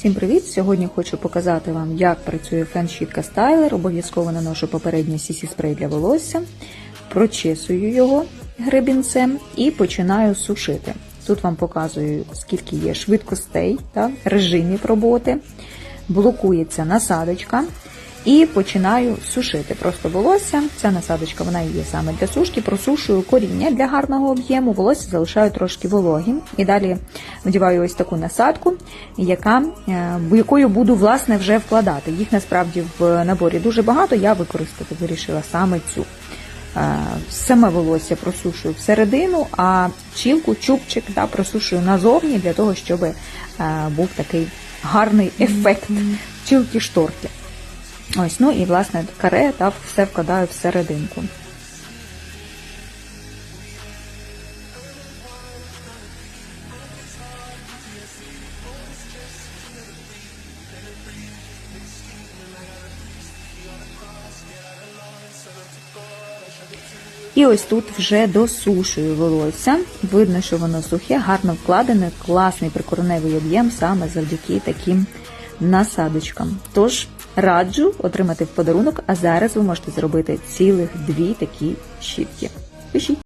Всім привіт! Сьогодні хочу показати вам, як працює фен-щітка стайлер. Обов'язково наношу попередній сісі спрей для волосся, прочесую його гребінцем і починаю сушити. Тут вам показую, скільки є швидкостей, та, режимів роботи, блокується насадочка. І починаю сушити просто волосся. Ця насадочка вона є саме для сушки. Просушую коріння для гарного об'єму, волосся залишаю трошки вологим. І далі вдіваю ось таку насадку, яка, е, якою буду власне вже вкладати. Їх насправді в наборі дуже багато. Я використати вирішила саме цю. Е, Саме волосся просушую всередину, а чілку, чубчик да, просушую назовні для того, щоб е, був такий гарний ефект чілки шторки. Ось, ну і власне каре та все вкладаю всерединку. І ось тут вже досушую волосся. Видно, що воно сухе, гарно вкладене, класний прикореневий об'єм саме завдяки таким насадочкам. Тож раджу отримати в подарунок, а зараз ви можете зробити цілих дві такі щітки. Пишіть.